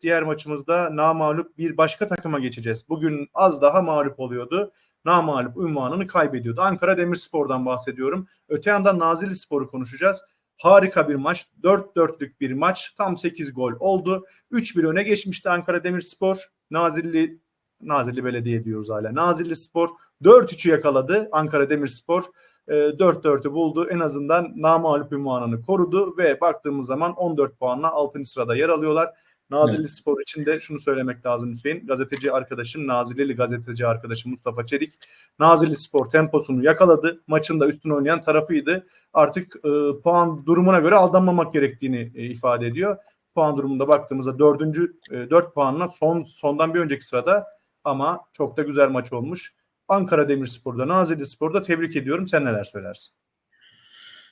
Diğer maçımızda namalup bir başka takıma geçeceğiz. Bugün az daha mağlup oluyordu. Namalup unvanını kaybediyordu. Ankara Demirspor'dan bahsediyorum. Öte yandan Nazilli Spor'u konuşacağız. Harika bir maç. 4-4'lük bir maç. Tam 8 gol oldu. 3-1 öne geçmişti Ankara Demirspor. Nazilli Nazilli Belediye diyoruz hala. Nazilli Spor 4-3'ü yakaladı. Ankara Demirspor e, 4-4'ü buldu. En azından namağlup ünvanını korudu ve baktığımız zaman 14 puanla 6. sırada yer alıyorlar. Nazilli Evet. Spor için de şunu söylemek lazım Hüseyin. Gazeteci arkadaşım, Nazillili gazeteci arkadaşım Mustafa Çelik. Nazilli Spor temposunu yakaladı. Maçın da üstün oynayan tarafıydı. Artık e, puan durumuna göre aldanmamak gerektiğini e, ifade ediyor. Puan durumunda baktığımızda dördüncü, e, 4 puanla son sondan bir önceki sırada ama çok da güzel maç olmuş. Ankara Demirspor'da, Nazilli Spor'da tebrik ediyorum. Sen neler söylersin?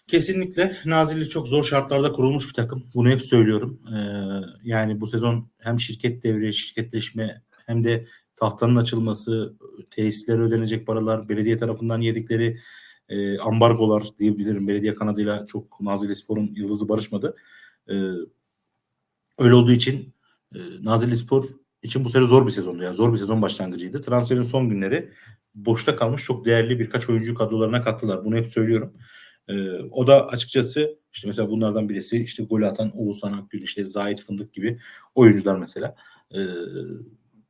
Kesinlikle Nazilli çok zor şartlarda kurulmuş bir takım. Bunu hep söylüyorum. Ee, yani bu sezon hem şirket devri, şirketleşme hem de tahtanın açılması, tesislere ödenecek paralar, belediye tarafından yedikleri e, ambargolar diyebilirim. Belediye kanadıyla çok Nazilli Spor'un yıldızı barışmadı. Ee, öyle olduğu için e, Nazilli Spor için bu sene zor bir sezondu. Yani zor bir sezon başlangıcıydı. Transferin son günleri boşta kalmış çok değerli birkaç oyuncu kadrolarına kattılar. Bunu hep söylüyorum. Ee, o da açıkçası işte mesela bunlardan birisi işte gol atan Oğuzhan Akgün, işte Zahit Fındık gibi oyuncular mesela. Ee,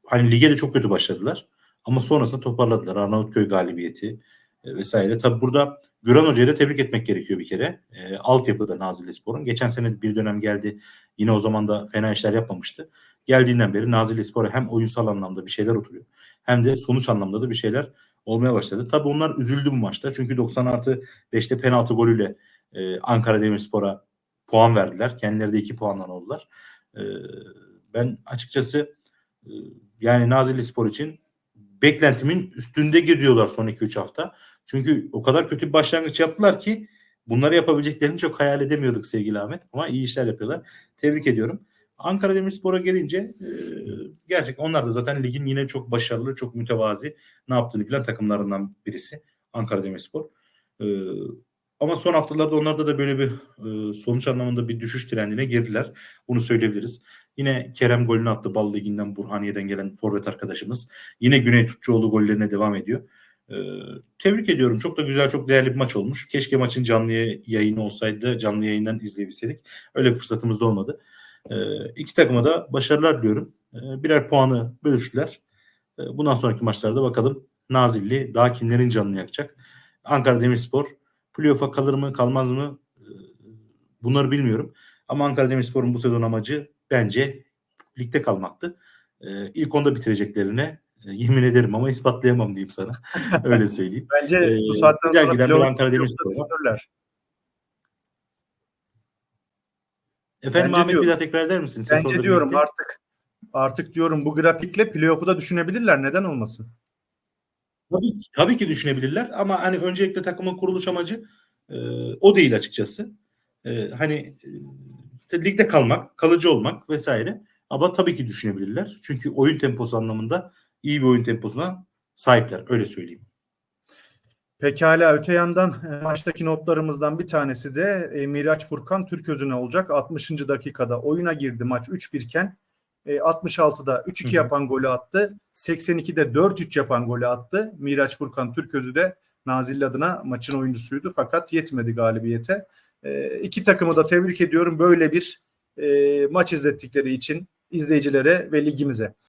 hani lige de çok kötü başladılar. Ama sonrasında toparladılar. Arnavutköy galibiyeti e, vesaire. Tabi burada Güran Hoca'yı da tebrik etmek gerekiyor bir kere. E, altyapıda Nazilli Spor'un. Geçen sene bir dönem geldi. Yine o zaman da fena işler yapmamıştı. Geldiğinden beri Nazilli Spor'a hem oyunsal anlamda bir şeyler oturuyor. Hem de sonuç anlamda da bir şeyler olmaya başladı. Tabii onlar üzüldü bu maçta. Çünkü 90 artı 5'te penaltı golüyle e, Ankara Demirspor'a puan verdiler. Kendileri de 2 puandan oldular. E, ben açıkçası e, yani Nazilli Spor için beklentimin üstünde gidiyorlar son 2-3 hafta. Çünkü o kadar kötü bir başlangıç yaptılar ki bunları yapabileceklerini çok hayal edemiyorduk sevgili Ahmet. Ama iyi işler yapıyorlar. Tebrik ediyorum. Ankara Demirspor'a gelince e, gerçekten onlar da zaten ligin yine çok başarılı, çok mütevazi ne yaptığını bilen takımlarından birisi Ankara Demirspor. E, ama son haftalarda onlarda da böyle bir e, sonuç anlamında bir düşüş trendine girdiler. Bunu söyleyebiliriz. Yine Kerem golünü attı Bal Ligi'nden Burhaniye'den gelen forvet arkadaşımız. Yine Güney Tutçuoğlu gollerine devam ediyor. E, tebrik ediyorum. Çok da güzel, çok değerli bir maç olmuş. Keşke maçın canlı yayını olsaydı, canlı yayından izleyebilseydik. Öyle bir fırsatımız da olmadı. E, iki takıma da başarılar diliyorum. E, birer puanı bölüştüler. E, bundan sonraki maçlarda bakalım Nazilli daha kimlerin canını yakacak. Ankara Demirspor playoff'a kalır mı kalmaz mı e, bunları bilmiyorum. Ama Ankara Demirspor'un bu sezon amacı bence ligde kalmaktı. E, ilk onda bitireceklerine e, yemin ederim ama ispatlayamam diyeyim sana. Öyle söyleyeyim. Bence Ee, bu saatten sonra giden bir Ankara pilotta Efendim Bence Ahmet diyorum. bir daha tekrar eder misin? Ses Bence diyorum birlikte. artık artık diyorum bu grafikle playoff'u da düşünebilirler. Neden olmasın? Tabii ki, tabii ki düşünebilirler ama hani öncelikle takımın kuruluş amacı e, o değil açıkçası. E, hani e, ligde kalmak, kalıcı olmak vesaire. Ama tabii ki düşünebilirler. Çünkü oyun temposu anlamında iyi bir oyun temposuna sahipler. Öyle söyleyeyim. Pekala öte yandan e, maçtaki notlarımızdan bir tanesi de e, Miraç Furkan Türközüne olacak. 60. dakikada oyuna girdi maç 3-1 iken e, 66'da 3-2 Hı hı. yapan golü attı. 82'de 4-3 yapan golü attı. Miraç Furkan Türközü de Nazilli adına maçın oyuncusuydu fakat yetmedi galibiyete. E, iki takımı da tebrik ediyorum böyle bir e, maç izlettikleri için izleyicilere ve ligimize.